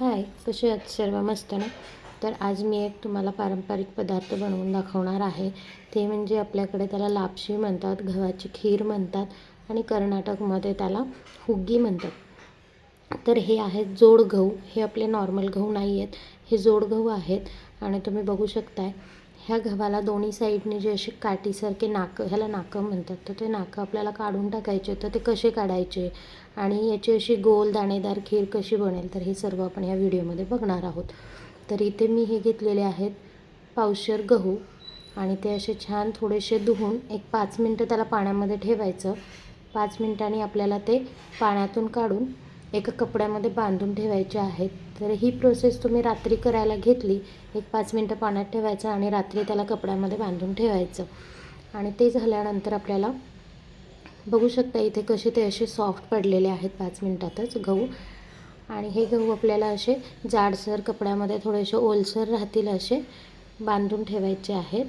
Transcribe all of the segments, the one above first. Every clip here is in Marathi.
हाय कसे आहात सर्व? मस्त ना? तर आज मी एक तुम्हाला पारंपरिक पदार्थ बनवून दाखवणार आहे. ते म्हणजे आपल्याकडे त्याला लापशी म्हणतात गव्हाची खीर म्हणतात आणि कर्नाटकमध्ये त्याला हुग्गी म्हणतात. तर हे आहेत जोड गहू हे आपले नॉर्मल गहू नाही आहेत हे जोड गहू आहेत आणि तुम्ही बघू शकताय ह्या गव्हाला दोन्ही साईडने जे असे काठीसारखे नाकं ह्याला नाकं म्हणतात. तर ते नाकं आपल्याला काढून टाकायचे तर ते कसे काढायचे आणि याची अशी गोल दाणेदार खीर कशी बनेल तर हे सर्व आपण ह्या व्हिडिओमध्ये बघणार आहोत. तर इथे मी हे घेतलेले आहेत पावशर गहू आणि ते असे छान थोडेसे धुवून एक पाच मिनटं त्याला पाण्यामध्ये ठेवायचं. पाच मिनटांनी आपल्याला ते पाण्यातून काढून एका कपड्यामध्ये बांधून ठेवायचे आहेत. तर ही प्रोसेस तुम्ही रात्री करायला घेतली एक पाच मिनटं पाण्यात ठेवायचं आणि रात्री त्याला कपड्यामध्ये बांधून ठेवायचं. आणि ते झाल्यानंतर आपल्याला बघू शकता इथे कसे ते असे सॉफ्ट पडलेले आहेत पाच मिनटातच गहू. आणि हे गहू आपल्याला असे जाडसर कपड्यामध्ये थोडेसे ओलसर राहतील असे बांधून ठेवायचे आहेत.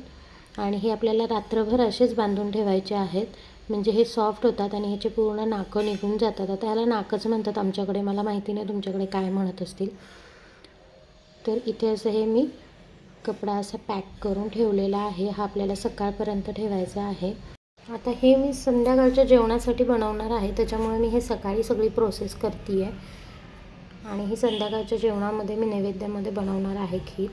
आणि हे आपल्याला रात्रभर असेच बांधून ठेवायचे आहेत. म्हणजे हे सॉफ्ट होतात आणि ह्याचे पूर्ण नाकं निघून जातात. आता ह्याला नाकच म्हणतात आमच्याकडे. मला माहिती नाही तुमच्याकडे काय म्हणत असतील. तर इथे असं हे मी कपडा असा पॅक करून ठेवलेला आहे. हा आपल्याला सकाळपर्यंत ठेवायचा आहे. आता हे मी संध्याकाळच्या जेवणासाठी बनवणार आहे. त्याच्यामुळे मी हे सकाळी सगळी प्रोसेस करते आहे आणि ही संध्याकाळच्या जेवणामध्ये मी नैवेद्यामध्ये बनवणार आहे खीर.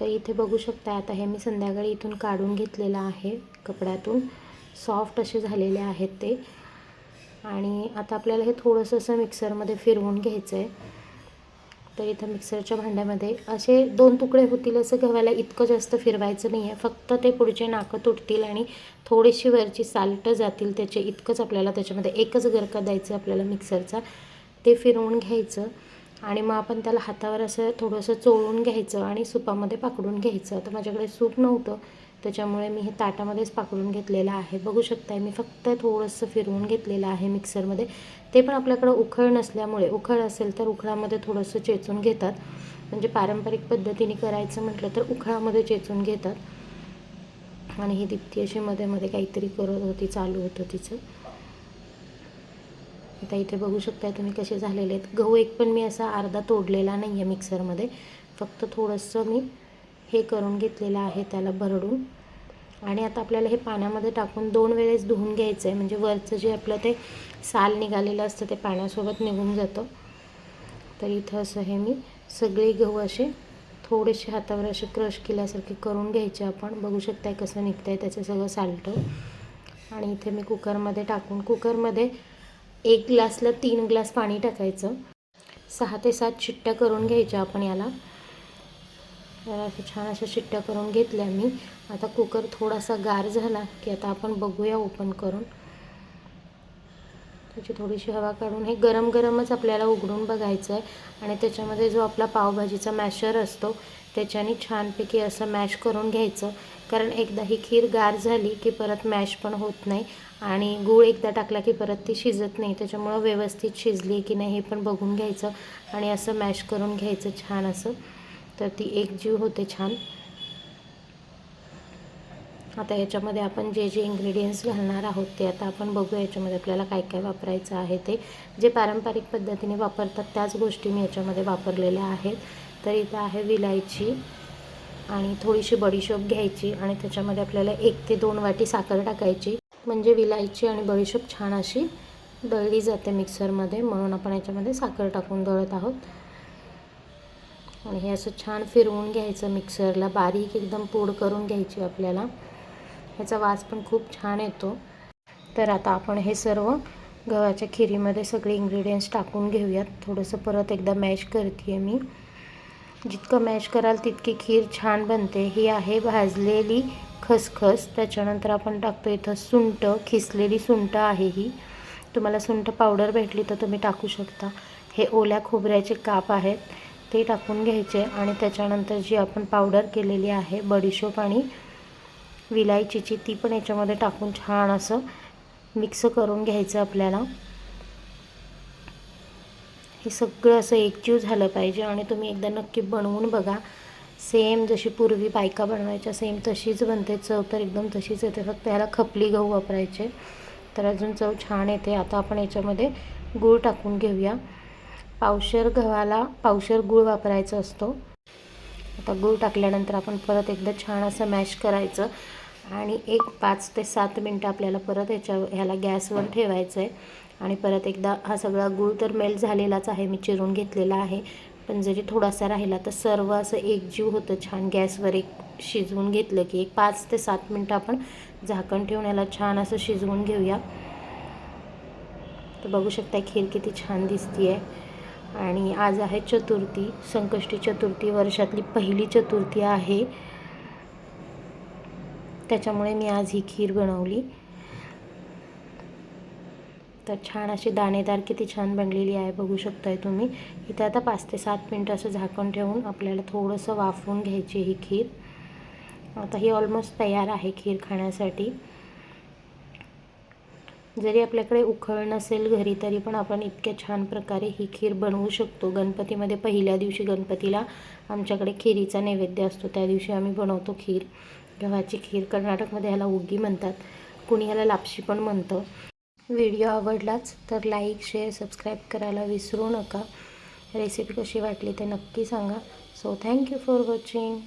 तर इथे बघू शकता आता हे मी संध्याकाळी इथून काढून घेतलेलं आहे कपड्यातून. सॉफ्ट असे झालेले आहेत ते. आणि आता आपल्याला हे थोडंसं असं मिक्सरमध्ये फिरवून घ्यायचं आहे तर इथं मिक्सरच्या भांड्यामध्ये असे दोन तुकडे होतील असं गव्हाला इतकं जास्त फिरवायचं नाही आहे फक्त ते पुढचे नाकं तुटतील आणि थोडीशी वरची साल्टं जातील त्याचे. इतकंच आपल्याला त्याच्यामध्ये एकच गरका द्यायचं आपल्याला मिक्सरचा. ते फिरवून घ्यायचं. आणि मग आपण त्याला हातावर असं थोडंसं चोळून घ्यायचं आणि सुपामध्ये पाकडून घ्यायचं. तर माझ्याकडे सूप नव्हतं. त्याच्यामुळे मी हे ताटामध्येच पाकडून घेतलेलं आहे. बघू शकताय मी फक्त थोडंसं फिरवून घेतलेलं आहे मिक्सरमध्ये. ते पण आपल्याकडं उखळ नसल्यामुळे उखळ असेल तर उखळामध्ये थोडंसं चेचून घेतात. म्हणजे पारंपरिक पद्धतीने करायचं म्हटलं तर उखळामध्ये चेचून घेतात. आणि ही दीप्ती अशी मध्ये मध्ये काहीतरी करत होती चालू होतं तिचं. आता इथे बघू शकताय तुम्ही कसे झालेले आहेत. गहू एक पण मी असा अर्धा तोडलेला नाही आहे मिक्सरमध्ये. फक्त थोडंसं मी हे करून घेतलेलं आहे त्याला भरडून. आणि आता आपल्याला हे पाण्यामध्ये टाकून दोन वेळेस धुवून घ्यायचं आहे म्हणजे वरचं जे आपलं ते साल निघालेलं असतं ते पाण्यासोबत निघून जातं. तर इथं असं हे मी सगळे गहू असे थोडेसे हातावर असे क्रश केल्यासारखे करून घ्यायचे आपण. बघू शकताय कसं निघतं आहे त्याचं सगळं साल्टं. आणि इथे मी कुकरमध्ये टाकून कुकरमध्ये एक ग्लासला तीन ग्लास पाणी टाकायचं. सहा ते सात शिट्ट्या करून घ्यायच्या आपण याला. तर असं छान अशा शिट्ट्या करून घेतल्या मी. आता कुकर थोडासा गार झाला की आता आपण बघूया ओपन करून. त्याची थोडीशी हवा काढून हे गरम गरमच आपल्याला उघडून बघायचं आहे आणि त्याच्यामध्ये जो आपला पावभाजीचा मॅशर असतो त्याच्याने छानपैकी असं मॅश करून घ्यायचं. कारण एकदा ही खीर गार झाली की परत मॅश पण होत नाही. आणि गूळ एकदा टाकला की परत ती शिजत नाही. त्याच्यामुळं व्यवस्थित शिजली की नाही हे पण बघून घ्यायचं. आणि असं मॅश करून घ्यायचं छान असं. तर ती एकजीव होते छान. आता याच्यामध्ये आपण जे जे इंग्रेडियंट्स घालणार आहोत ते आता आपण बघू याच्यामध्ये आपल्याला काय काय वापरायचं आहे ते. जे पारंपरिक पद्धतीने वापरतात त्याच गोष्टी मी याच्यामध्ये वापरलेल्या आहेत. तर इथं आहे विलायची आणि थोडीशी बडीशोप घ्यायची आणि त्याच्यामध्ये आपल्याला एक ते दोन वाटी साखर टाकायची. म्हणजे विलायची आणि बडीशोप छान अशी दळली जाते मिक्सरमध्ये म्हणून आपण याच्यामध्ये साखर टाकून दळत आहोत. आणि हे असं छान फिरवून घ्यायचं मिक्सरला बारीक एकदम पूड करून घ्यायची आपल्याला. ह्याचा वास पण खूप छान येतो. तर आता आपण हे सर्व गव्हाच्या खिरीमध्ये सगळे इन्ग्रेडियंट्स टाकून घेऊयात. थोडंसं परत एकदा मॅश करते आहे मी. जितकं मॅश कराल तितकी खीर छान बनते. ही आहे भाजलेली खसखस. त्याच्यानंतर आपण टाकतो इथं सुंट खिसलेली सुंट आहे ही. तुम्हाला सुंट पावडर भेटली तर तुम्ही टाकू शकता. हे ओल्या खोबऱ्याचे काप आहेत. ते टाकून घ्यायचे आणि त्याच्यानंतर जी आपण पावडर केलेली आहे बडीशोप आणि विलायचीची ती पण याच्यामध्ये टाकून छान असं मिक्स करून घ्यायचं आपल्याला. हे सगळं असं एकजीव झालं पाहिजे आणि तुम्ही एकदा नक्की बनवून बघा. सेम जशी पूर्वी बायका बनवायच्या सेम तशीच बनते. चव तर एकदम तशीच येते. फक्त ह्याला खपली गहू वापरायचे. तर अजून चव छान येते. आता आपण याच्यामध्ये गूळ टाकून घेऊया. पावशर गव्हाला पावशर गूळ वापरायचा असतो. आता गूळ टाकल्यानंतर आपण परत एकदा छान असं मॅश करायचं आणि एक पाच ते सात मिनटं आपल्याला परत ह्याच्या ह्याला गॅसवर ठेवायचं आहे आणि परत एकदा हा सगळा गूळ तर मेल्ट झालेलाच आहे मी चिरून घेतलेला आहे. पण जरी थोडासा राहिला तर सर्व असं एकजीव होतं छान गॅसवर एक शिजवून घेतलं की एक पाच ते सात मिनटं आपण झाकण ठेवून याला छान असं शिजवून घेऊया. तर बघू शकता खीर किती छान दिसती आहे आणि आज आहे चतुर्थी संकष्टी चतुर्थी वर्षातली पहिली चतुर्थी आहे. त्याच्यामुळे मी आज ही खीर बनवली. तर छान अशी दाणेदार किती छान बनलेली आहे बघू शकताय तुम्ही. इथे आता पाच ते सात मिनटं असं झाकण ठेवून आपल्याला थोडंसं वाफवून घ्यायची ही खीर. आता ही ऑलमोस्ट तयार आहे खीर खाण्यासाठी. जरी आपल्याकडे उखळ नसेल घरी तरी पण आपण इतक्या छान प्रकारे ही खीर बनवू शकतो. गणपतीमध्ये पहिल्या दिवशी गणपतीला आमच्याकडे खिरीचा नैवेद्य असतो. त्या दिवशी आम्ही बनवतो खीर. गव्हाची खीर कर्नाटकमध्ये ह्याला उगी म्हणतात. कुणी ह्याला लापशी पण म्हणतं. व्हिडिओ आवडलाच तर लाईक शेअर सबस्क्राईब करायला विसरू नका. रेसिपी कशी वाटली ते नक्की सांगा. So thank you for watching